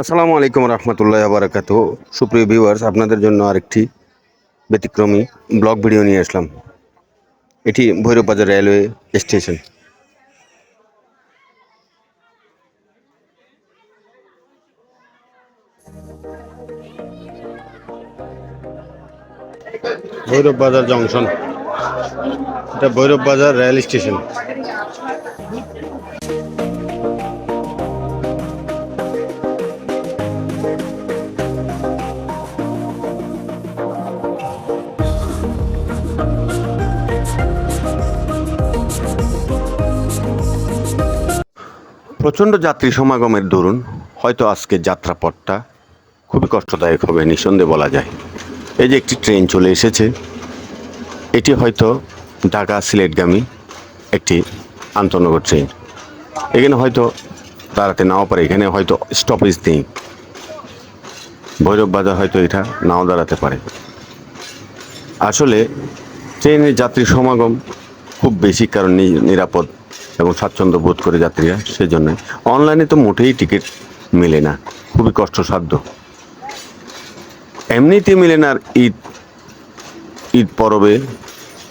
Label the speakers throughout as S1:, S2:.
S1: আসসালামু আলাইকুম রহমতুল্লাহ বারাকাত সুপ্রিয় ভিউয়ার্স আপনাদের জন্য আরেকটি ব্যতিক্রমী ব্লগ ভিডিও নিয়ে আসলাম। এটি Bhairab Bazar railway station. Bhairab Bazar junction. এটা ভৈরববাজার রেল স্টেশন। প্রচণ্ড যাত্রী সমাগমের দরুন হয়তো আজকে যাত্রাপথটা খুবই কষ্টদায়ক হবে, নিঃসন্দেহে বলা যায়। এই যে একটি ট্রেন চলে এসেছে, এটি হয়তো ঢাকা সিলেটগামী একটি আন্তনগর ট্রেন। এখানে হয়তো দাঁড়াতে নাও পারে, এখানে হয়তো স্টপেজ নেই। ভৈরব বাজার হয়তো এটা নাও দাঁড়াতে পারে। আসলে ট্রেনের যাত্রী সমাগম খুব বেশি কারণ নিরাপদ এবং স্বাচ্ছন্দ্য বোধ করে যাত্রীরা সেজন্য। অনলাইনে তো মোটেই টিকিট মেলে না, খুবই কষ্টসাধ্য। এমনিতে মেলে না ঈদ ঈদ পরবে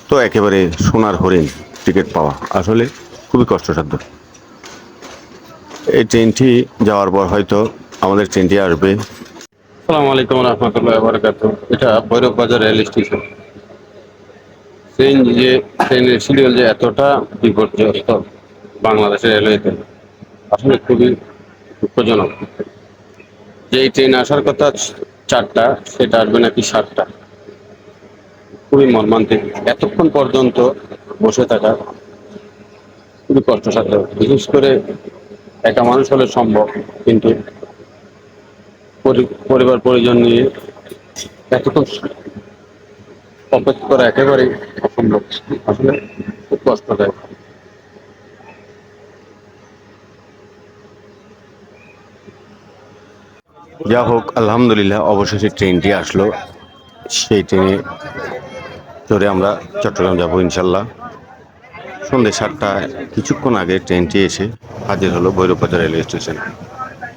S1: তো একেবারে সোনার হরিণ টিকিট পাওয়া, আসলে খুবই কষ্টসাধ্য। এই ট্রেনটি যাওয়ার পর হয়তো আমাদের ট্রেনটি আসবে। আসসালামু আলাইকুম রহমতুল্লাহ বারকাত এটা ভৈরব বাজার রেল স্টেশন। ট্রেন যে, ট্রেনের শিডিউল যে এতটা বিপর্যস্ত বাংলাদেশের রেলওয়েতে। আসলে খুবই দুঃখজনক যে এই ট্রেন আসার কথা চারটা, সেটা আসবে নাকি সাতটা। খুবই মর্মান্তিক। এতক্ষণ পর্যন্ত বসে থাকা খুবই কষ্টসাধ্য। বিশেষ করে একা মানুষ হলে সম্ভব, কিন্তু পরিবার, পরিজন নিয়ে এতক্ষণ অপেক্ষা করা একেবারেই অসম্ভব। আসলে খুব কষ্টদায়ক। যা হোক, আলহামদুলিল্লাহ, অবশেষে ট্রেনটি আসলো। সেই ট্রেনে চড়ে আমরা চট্টগ্রাম যাব ইনশাল্লাহ। সন্ধ্যে সাতটায়, কিছুক্ষণ আগে ট্রেনটি এসে হাজির হলো ভৈরববাজার রেলওয়ে স্টেশন।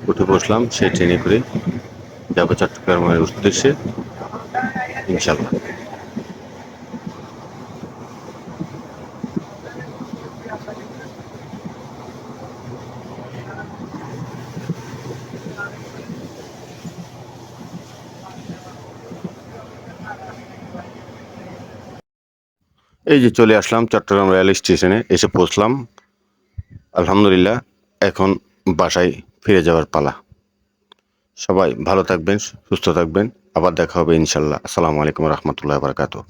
S1: উঠে বসলাম, সেই ট্রেনে করে যাব চট্টগ্রামের উদ্দেশ্যে, ইনশাল্লাহ। এই যে চলে আসলাম চট্টগ্রাম রেল স্টেশনে, এসে পৌঁছলাম। আলহামদুলিল্লাহ, এখন বাসায় ফিরে যাওয়ার পালা। সবাই ভালো থাকবেন, সুস্থ থাকবেন। আবার দেখা হবে ইনশাল্লাহ। আসসালামু আলাইকুম রহমতুল্লাহ বারকাতুহ।